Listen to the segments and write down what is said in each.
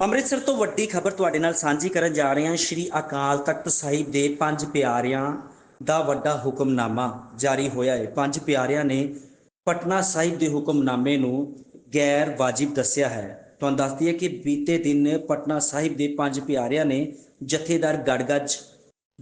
ਅੰਮ੍ਰਿਤਸਰ ਤੋਂ ਵੱਡੀ ਖਬਰ ਤੁਹਾਡੇ ਨਾਲ ਸਾਂਝੀ ਕਰਨ ਜਾ ਰਹੇ ਹਾਂ। ਸ਼੍ਰੀ ਅਕਾਲ ਤਖਤ ਸਾਹਿਬ ਦੇ ਪੰਜ ਪਿਆਰਿਆਂ ਦਾ ਵੱਡਾ ਹੁਕਮਨਾਮਾ ਜਾਰੀ ਹੋਇਆ ਹੈ। ਪੰਜ ਪਿਆਰਿਆਂ ਨੇ ਪਟਨਾ ਸਾਹਿਬ ਦੇ ਹੁਕਮਨਾਮੇ ਨੂੰ ਗੈਰ ਵਾਜਿਬ ਦੱਸਿਆ ਹੈ। ਤੁਹਾਨੂੰ ਦੱਸ ਦਈਏ ਕਿ ਬੀਤੇ ਦਿਨ ਪਟਨਾ ਸਾਹਿਬ ਦੇ ਪੰਜ ਪਿਆਰਿਆਂ ਨੇ ਜਥੇਦਾਰ ਗੜਗੱਜ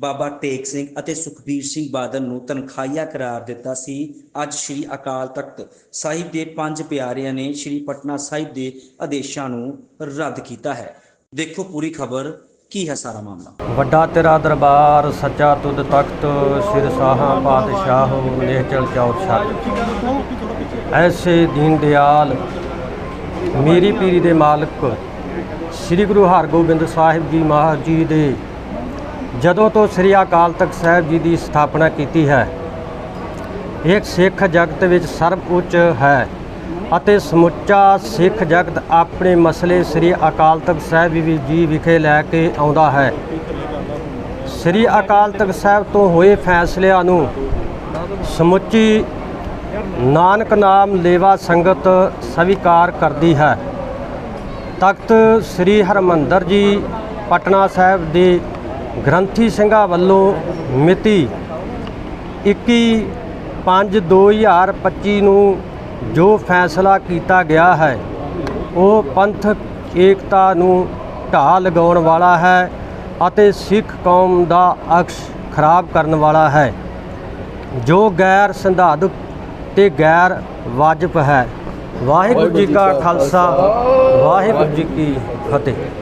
ਬਾਬਾ ਟੇਕ ਸਿੰਘ ਅਤੇ ਸੁਖਬੀਰ ਸਿੰਘ ਬਾਦਲ ਨੂੰ ਤਨਖਾਹੀਆ ਕਰਾਰ ਦਿੱਤਾ ਸੀ। ਅੱਜ ਸ੍ਰੀ ਅਕਾਲ ਤਖਤ ਸਾਹਿਬ ਦੇ ਪੰਜ ਪਿਆਰਿਆਂ ਨੇ ਸ੍ਰੀ ਪਟਨਾ ਸਾਹਿਬ ਦੇ ਆਦੇਸ਼ਾਂ ਨੂੰ ਰੱਦ ਕੀਤਾ ਹੈ। ਦੇਖੋ ਪੂਰੀ ਖਬਰ, ਕੀ ਹੈ ਸਾਰਾ ਮਾਮਲਾ? ਵੱਡਾ ਤੇਰਾ ਦਰਬਾਰ, ਸੱਚਾ ਤੁਧ ਤਖਤ, ਸਿਰ ਸਾਹਾਂ ਪਾਤਸ਼ਾਹ, ਨਿਹਚਲ ਚੌਥ ਛੱਤ। ਐਸੇ ਦੀਨ ਦਿਆਲ, ਮੇਰੀ ਪੀਰੀ ਦੇ ਮਾਲਕ, ਸ੍ਰੀ ਗੁਰੂ ਹਰਗੋਬਿੰਦ ਸਾਹਿਬ ਜੀ ਮਹਾਰਾਜ ਜੀ ਦੇ ਜਦੋਂ ਤੋਂ ਸ੍ਰੀ ਅਕਾਲ ਤਖਤ ਸਾਹਿਬ ਜੀ ਦੀ ਸਥਾਪਨਾ ਕੀਤੀ ਹੈ, ਇੱਕ ਸਿੱਖ ਜਗਤ ਵਿੱਚ ਸਰਬ ਉੱਚ ਹੈ ਅਤੇ ਸਮੁੱਚਾ ਸਿੱਖ ਜਗਤ ਆਪਣੇ ਮਸਲੇ ਸ੍ਰੀ ਅਕਾਲ ਤਖਤ ਸਾਹਿਬ ਜੀ ਵਿਖੇ ਲੈ ਕੇ ਆਉਂਦਾ ਹੈ। ਸ੍ਰੀ ਅਕਾਲ ਤਖਤ ਸਾਹਿਬ ਤੋਂ ਹੋਏ ਫੈਸਲਿਆਂ ਨੂੰ ਸਮੁੱਚੀ ਨਾਨਕ ਨਾਮ ਲੇਵਾ ਸੰਗਤ ਸਵੀਕਾਰ ਕਰਦੀ ਹੈ। ਤਖਤ ਸ੍ਰੀ ਹਰਮੰਦਰ ਜੀ, ਪਟਨਾ ਸਾਹਿਬ ਦੇ ਗ੍ਰੰਥੀ ਸਿੰਘਾਂ ਵੱਲੋਂ ਮਿਤੀ 21 5 2025 ਨੂੰ ਜੋ ਫੈਸਲਾ ਕੀਤਾ ਗਿਆ ਹੈ ਉਹ ਪੰਥਕ ਏਕਤਾ ਨੂੰ ਢਾਹ ਲਗਾਉਣ ਵਾਲਾ ਹੈ ਅਤੇ ਸਿੱਖ ਕੌਮ ਦਾ ਅਕਸ਼ ਖਰਾਬ ਕਰਨ ਵਾਲਾ ਹੈ। ਜੋ ਗੈਰ ਸੰਵਿਧਾਨਕ ਤੇ ਗੈਰ ਵਾਜਬ ਹੈ। ਵਾਹਿਗੁਰੂ ਜੀ ਕਾ ਖਾਲਸਾ। ਵਾਹਿਗੁਰੂ ਜੀ ਕੀ ਫਤਿਹ।